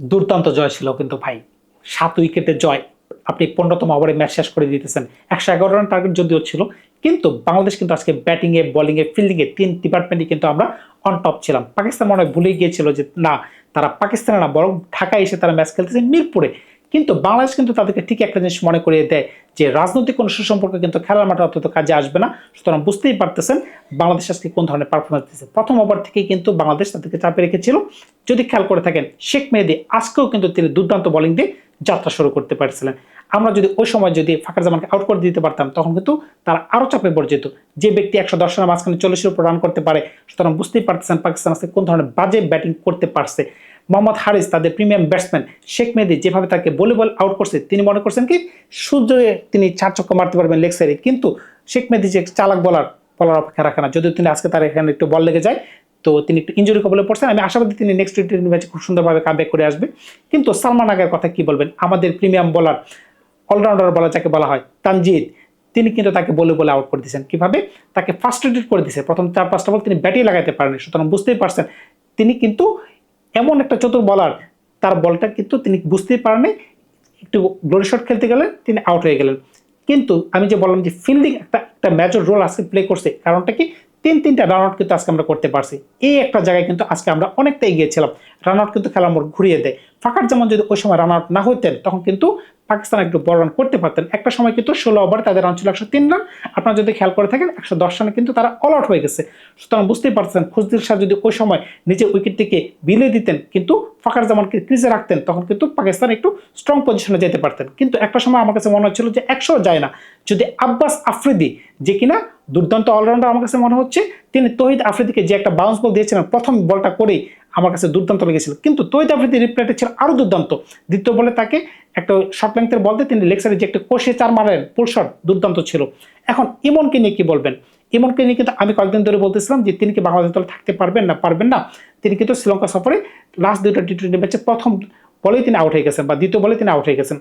দুর্দান্ত জয় ছিল কিন্তু ভাই। সাত উইকেটে জয়। আপনি পনেরোতম ওভারে ম্যাচ শেষ করে দিতেছেন। একশো এগারো রান টার্গেট যদিও ছিল, কিন্তু বাংলাদেশ কিন্তু আজকে ব্যাটিংয়ে বোলিংয়ে ফিল্ডিংয়ে তিন ডিপার্টমেন্টে কিন্তু আমরা অন টপ ছিলাম। পাকিস্তান মনে হয় ভুলে গিয়েছিল যে, না, তারা পাকিস্তানে না, বরং ঢাকায় এসে তারা ম্যাচ খেলতেছে মিরপুরে। কিন্তু বাংলাদেশ কিন্তু তাদেরকে ঠিক একটা জিনিস মনে করিয়ে দেয় যে রাজনৈতিক কোনো সুসম্পর্ক কিন্তু খেলার মাঠে অত্যন্ত কাজে আসবে না। সুতরাং বুঝতেই পারতেছেন বাংলাদেশ আজকে কোন ধরনের পারফরমেন্স দিচ্ছে। প্রথম ওভার থেকেই কিন্তু বাংলাদেশ তাদেরকে চাপে রেখেছিল। যদি খেয়াল করে থাকেন, শেখ মেহেদি আজকেও কিন্তু তিনি দুর্দান্ত বোলিং দিয়ে যাত্রা শুরু করতে পারছিলেন। আমরা যদি ওই সময় যদি ফাঁকার জামানকে আউট করে দিতে পারতাম, তখন কিন্তু তারা আরও চাপে পড়ে যেত যে ব্যক্তি একশো দশ রানের মাঝখানে চল্লিশের উপর রান করতে পারে, সুতরাং বুঝতেই পারতেছেন পাকিস্তান আজকে কোন ধরনের বাজে ব্যাটিং করতে পারছে। মোহাম্মদ হারিস, তাদের প্রিমিয়াম ব্যাটসম্যান শেখ মেহেদি যেভাবে তাকে বলে বল আউট করছে, তিনি মনে করছেন কি সূর্যে তিনি চার চক্কর মারতে পারবেন লেগ সাইডে কিন্তু শেখ মেহেদি যে চালাক বলার বলার অপেক্ষা রাখে না। যদিও তিনি আজকে তার এখানে একটু বল লেগে যায়, তো তিনি একটু ইঞ্জুরি কবলে পড়ছেন। আমি আশাবাদী তিনি নেক্সট টি টোয়েন্টি ম্যাচে খুব সুন্দরভাবে কামব্যাক করে আসবে। কিন্তু সালমান আগের কথা কি বলবেন? আমাদের প্রিমিয়াম বলার অলরাউন্ডার বলার যাকে বলা হয়, তানজিদ, তিনি কিন্তু তাকে বলে বলে আউট করে দিয়েছেন। কীভাবে? তাকে ফার্স্ট্রেটেড করে দিয়েছে। প্রথম চার পাঁচটা বল তিনি ব্যাটে লাগাতে পারেনি সুতরাং বুঝতেই পারছেন, তিনি কিন্তু এমন একটা চতুর বলার তার বলটা কিন্তু তিনি বুঝতেই পারেনি একটু গ্লোরি শট খেলতে গেলেন, তিনি আউট হয়ে গেলেন। কিন্তু আমি যে বললাম যে ফিল্ডিং একটা একটা ম্যাচের রোল আজকে প্লে করছে, কারণটা কি? তিন, তিনটা রান আউট কিন্তু আজকে আমরা করতে পারছি। এই একটা জায়গায় কিন্তু আজকে আমরা অনেকটা এগিয়েছিলাম রান আউট কিন্তু খেলা মোড় ঘুরিয়ে দেয়। ফাঁকার যেমন যদি ওই সময় রান আউট না হইতেন, তখন কিন্তু পাকিস্তান একটু বড় রান করতে পারতেন। একটা সময় কিন্তু ষোলো ওভারে তাদের রান ছিল একশো তিন রান আপনারা যদি খেয়াল করে থাকেন, একশো দশ রানে কিন্তু তারা অল আউট হয়ে গেছে। সুতরাং বুঝতেই পারছেন খুশদির শাহ যদি ওই সময় নিজের উইকেটটিকে বিলিয়ে দিতেন, কিন্তু ফাঁকার জামানকে ক্রিজে রাখতেন, তখন কিন্তু পাকিস্তান একটু স্ট্রং পজিশনে যেতে পারতেন। কিন্তু একটা সময় আমার কাছে মনে হচ্ছিল যে একশো যায় না। যদি আব্বাস আফ্রিদি, যে কিনা দুর্দান্ত অলরাউন্ডার আমার কাছে মনে হচ্ছে, তিনি তহিদ আফ্রিদিকে যে একটা বাউন্স বল দিয়েছিলেন, প্রথম বলটা করেই আমার কাছে দুর্দান্ত লেগেছিল। কিন্তু তৈত আফ্রিদির রিপ্লেটে ছিল আরও দুর্দান্ত। দ্বিতীয় বলে তাকে একটা শর্ট লেন্থের বলতে তিনি লেক্সারে যে একটা কোষে চার মারেন পুল শট দুর্দান্ত ছিল। এখন ইমনকে নিয়ে কি বলবেন? ইমনকে নিয়ে কিন্তু আমি কয়েকদিন ধরে বলতেছিলাম যে তিনি কি বাংলাদেশ দলে থাকতে পারবেন না পারবেন না? তিনি কিন্তু শ্রীলঙ্কা সফরে লাস্ট দুইটা টি টোয়েন্টি ম্যাচে প্রথম বলেই তিনি আউট হয়ে গেছেন বা দ্বিতীয় বলে তিনি আউট হয়ে গেছেন।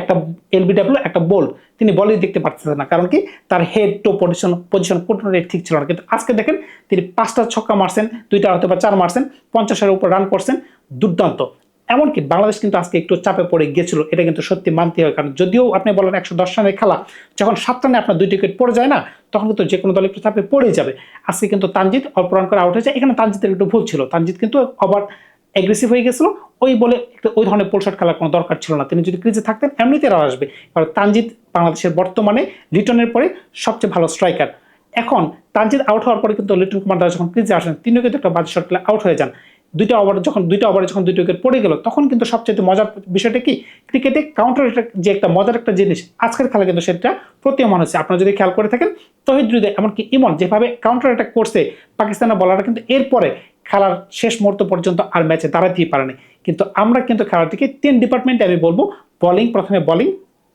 একটা এলবিডাব্লিউ একটা বল তিনি বলই দেখতে পাচ্ছেন না। কারণ কি? তার হেড টু পজিশন পজিশন কোনোটাই ঠিক ছিল না। কিন্তু আজকে দেখেন, তিনি পাঁচটা ছক্কা মারছেন, দুইটা হয়তো বা চার মারছেন পঞ্চাশের উপর রান করছেন, দুর্দান্ত। এমনকি বাংলাদেশ কিন্তু আজকে একটু চাপে পড়ে গিয়েছিল, এটা কিন্তু সত্যি মানতে হয় কারণ যদিও আপনি বলেন একশো দশ রানের খেলা, যখন সাত রানে আপনার দুই উইকেট পড়ে যায় না, তখন কিন্তু যে কোনো দল একটু চাপে পড়েই যাবে। আজকে কিন্তু তানজিৎ অল্প রান করে আউট হয়েছে। এখানে তানজিতের একটু ভুল ছিল। তানজিৎ কিন্তু আবার অ্যাগ্রেসিভ হয়ে গেছিল, ওই বলে ওই ধরনের পোলশট খেলার কোনো দরকার ছিল না। তিনি যদি ক্রিজে থাকতেন এমনিতে রান আসবে। কারণ তানজিৎ বাংলাদেশের বর্তমানে লিটনের পরে সবচেয়ে ভালো স্ট্রাইকার এখন তানজিৎ আউট হওয়ার পরে কিন্তু লিটন কুমার দাস যখন ক্রিজে আসেন, তিনিও কিন্তু একটা বাজে শট খেলে আউট হয়ে যান। দুইটা ওভার যখন, দুইটা ওভারে যখন দুইটা উইকেট পড়ে গেল, তখন কিন্তু সবচেয়ে মজার বিষয়টা কি? ক্রিকেটে কাউন্টার যে একটা মজার একটা জিনিস, আজকের খেলা কিন্তু সেটা প্রতীয়মান হচ্ছে আপনারা যদি খেয়াল করে থাকেন তহিদ হৃদয় এমনকি ইমন যেভাবে কাউন্টার অ্যাটাক করছে, পাকিস্তানের বলাররা কিন্তু এরপরে খেলার শেষ মুহূর্ত পর্যন্ত আর ম্যাচে দাঁড়াতেই পারেনি। কিন্তু আমরা কিন্তু খেলাটিকে তিন ডিপার্টমেন্টে আমি বলব বোলিং প্রথমে বোলিং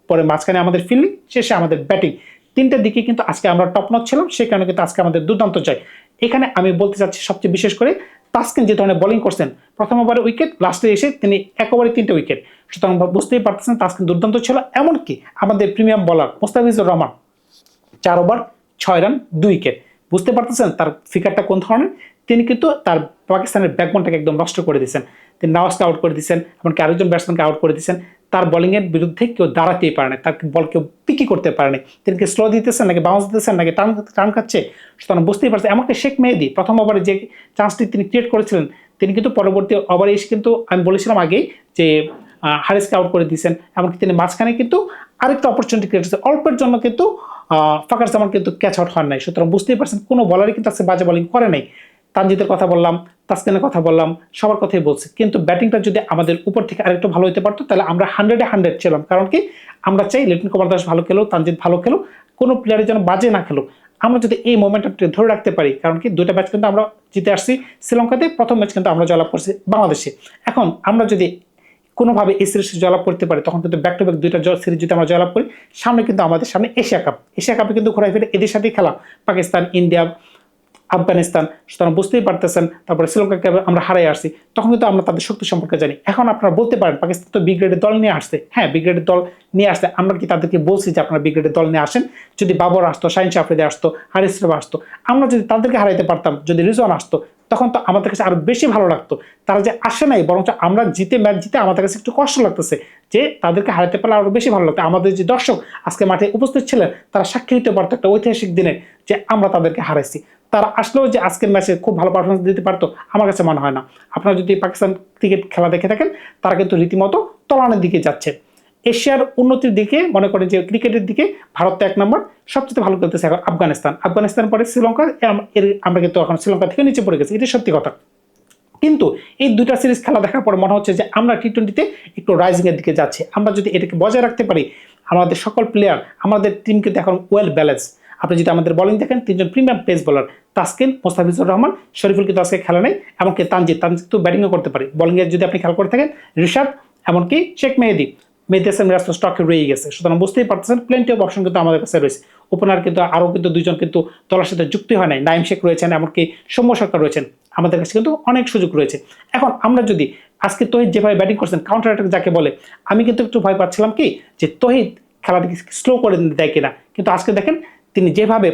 পরে মাঝখানে আমাদের ফিল্ডিং শেষে আমাদের ব্যাটিং তিনটার দিকে কিন্তু আজকে আমরা টপ নচ ছিলাম সেই কারণে কিন্তু আজকে আমাদের দুর্দান্ত জয়। এখানে আমি বলতে চাচ্ছি সবচেয়ে বিশেষ করে, তাসকিন যে ধরনের বোলিং করছেন, প্রথম ওভারে উইকেট লাস্টে এসে তিনি একেবারে তিনটে উইকেট সুতরাং বুঝতেই পারতেছেন তাসকিন দুর্দান্ত ছিল, এমনকি আমাদের প্রিমিয়াম বলার মোস্তাফিজুর রহমান, চার ওভার ছয় রান দুই উইকেট বুঝতে পারতেছেন তার ফিগারটা কোন ধরনের? তিনি কিন্তু তার পাকিস্তানের ব্যাকবোনটাকে একদম নষ্ট করে দিয়েছেন। তিনি নওয়াজকে আউট করে দিয়েছেন, এমনকি আরেকজন ব্যাটসম্যানকে আউট করে দিয়েছেন। তার বলিংয়ের বিরুদ্ধে কেউ দাঁড়াতেই পারে না তার বল কেউ পিকি করতে পারে না তিনি কি স্লো দিতেছেন নাকি বাউন্স দিতেছেন নাকি টান টান খাচ্ছে? সুতরাং বুঝতেই পারছে এমনকি শেখ মেহেদি প্রথম ওভারে যে চান্সটি তিনি ক্রিয়েট করেছিলেন, তিনি কিন্তু পরবর্তী ওভারে এসে কিন্তু আমি বলেছিলাম আগেই যে হারিসকে আউট করে দিয়েছেন। এমনকি তিনি মাঝখানে কিন্তু আরেকটা অপরচুনিটি ক্রিয়েট হয়েছে অল্পের জন্য কিন্তু ফাঁকার জামান কিন্তু ক্যাচ আউট হন নাই। সুতরাং বুঝতেই পারছেন, কোনো বলারই কিন্তু আজকে বাজে বলিং করে নাই। তানজিদের কথা বললাম, তাসকিনের কথা বললাম, সবার কথাই বলছি। কিন্তু ব্যাটিংটা যদি আমাদের উপর থেকে আরেকটু ভালো হতে পারতো, তাহলে আমরা হান্ড্রেডে হান্ড্রেড ছিলাম। কারণ কি, আমরা চাই লিটন কুমার দাস ভালো খেলো তানজিদ ভালো খেলো কোনো প্লেয়ারের যেন বাজে না খেলো আমরা যদি এই মোমেন্টটা ধরে রাখতে পারি, কারণ কি, দুইটা ম্যাচ কিন্তু আমরা জিতে আসছি শ্রীলঙ্কাতে, প্রথম ম্যাচ কিন্তু আমরা জয়লাভ করছি বাংলাদেশে। এখন আমরা যদি কোনোভাবে এই সিরিজ জয়লাভ করতে পারি, তখন কিন্তু ব্যাক টু ব্যাক দুইটা সিরিজ যদি আমরা জয়লাভ করি, সামনে কিন্তু আমাদের সামনে এশিয়া কাপ এশিয়া কাপে কিন্তু ঘোরাই ফিরে এদের সাথেই খেলা। পাকিস্তান, ইন্ডিয়া, আফগানিস্তান, সুতরাং বুঝতেই পারতেছেন, তারপরে শ্রীলঙ্কাকে আমরা হারাই আসছি। তখন কিন্তু আমরা তাদের শক্তি সম্পর্কে জানি। এখন আপনারা বলতে পারেন, পাকিস্তান তো বি গ্রেডের দল নিয়ে আসছে। হ্যাঁ বি গ্রেডের দল নিয়ে আসছে। আমরা কি তাদেরকে বলছি যে আপনারা বি গ্রেডের দল নিয়ে আসেন? যদি বাবর আসতো, শাহিন শাফরিদে আসতো, হারিস আসতো আমরা যদি তাদেরকে হারাইতে পারতাম, যদি রিজন আসতো তখন তো আমাদের কাছে আরও বেশি ভালো লাগতো। তারা যে আসে নাই, বরঞ্চ আমরা জিতে ম্যাচ জিতে আমাদের কাছে একটু কষ্ট লাগতেছে যে তাদেরকে হারাতে পারলে আরও বেশি ভালো লাগতো। আমাদের যে দর্শক আজকে মাঠে উপস্থিত ছিলেন, তারা সাক্ষী দিতে পারতো একটা ঐতিহাসিক দিনে যে আমরা তাদেরকে হারাইছি। তারা আসলেও যে আজকের ম্যাচে খুব ভালো পারফরমেন্স দিতে পারতো, আমার কাছে মনে হয় না। আপনারা যদি পাকিস্তান ক্রিকেট খেলা দেখে থাকেন, তারা কিন্তু রীতিমতো তলানের দিকে যাচ্ছে। এশিয়ার উন্নতির দিকে মনে করেন যে ক্রিকেটের দিকে ভারত এক নম্বর, সবচেয়ে ভালো খেলতেছে এখন আফগানিস্তান। আফগানিস্তান পরে শ্রীলঙ্কা, এর- আমরা কিন্তু এখন শ্রীলঙ্কা থেকে নিচে পড়ে গেছি এটা সত্যি কথা। কিন্তু এই দুটা সিরিজ খেলা দেখার পর মনে হচ্ছে যে আমরা টি টোয়েন্টিতে একটু রাইজিংয়ের দিকে যাচ্ছি। আমরা যদি এটাকে বজায় রাখতে পারি, আমাদের সকল প্লেয়ার আমাদের টিম কিন্তু এখন ওয়েল ব্যালেন্স আপনি যদি আমাদের বলিং দেখেন, তিনজন premium pace bowler Taskin, Mustafizur Rahman, Shoriful কিন্তু আজকে খেলা নেই, এমনকি তানজিদ তানজিদ তো ব্যাটিংও করতে পারে। বোলিংয়ে যদি আপনি খেয়াল করে থাকেন ঋষাদ এমনকি শেখ মেহেদি হাসান তো স্টকে রয়ে গেছে। সুতরাং বুঝতেই পারতেছেন প্লেন্টি অফ অপশন কিন্তু আমাদের কাছে রয়েছে। ওপেনার কিন্তু আরও কিন্তু দুজন কিন্তু দলের সাথে যুক্তি হয় নাই। নাইম শেখ রয়েছেন, এমনকি সৌম্য সরকার রয়েছেন। আমাদের কাছে কিন্তু অনেক সুযোগ রয়েছে। এখন আমরা যদি আজকে তহিদ যেভাবে ব্যাটিং করছেন কাউন্টার অ্যাটাক যাকে বলে, আমি কিন্তু একটু ভয় পাচ্ছিলাম কি, যে তহিদ খেলাটাকে স্লো করে দেয় কিনা। কিন্তু আজকে দেখেন, তিনি যেভাবে,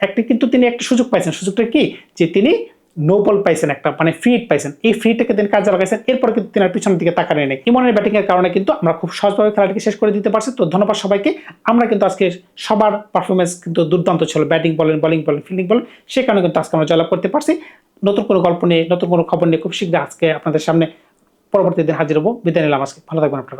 একটি কিন্তু তিনি একটা সুযোগ পাইছেন। সুযোগটা কি? যে তিনি নো বল পাইছেন একটা মানে ফ্রিট পাইছেন। এই ফ্রিটাকে তিনি কাজে লাগাইছেন, এরপর কিন্তু তিনি আর পিছনের দিকে তাকানো নেই। ইমনের ব্যাটিং এর কারণে কিন্তু আমরা খুব সহজভাবে খেলাটিকে শেষ করে দিতে পারছি। তো ধন্যবাদ সবাইকে। আমরা কিন্তু আজকে সবার পারফরমেন্স কিন্তু দুর্দান্ত ছিল। ব্যাটিং বলেন বলিং বলেন ফিল্ডিং বলেন সে কারণে কিন্তু আজকে আমরা জয়লাভ করতে পারছি। নতুন কোনো গল্প নিয়ে, নতুন কোনো খবর নিয়ে খুব শীঘ্র আজকে আপনাদের সামনে পরবর্তী দিন হাজির হব। বিদায় নিলাম আজকে। ভালো থাকবেন আপনারা।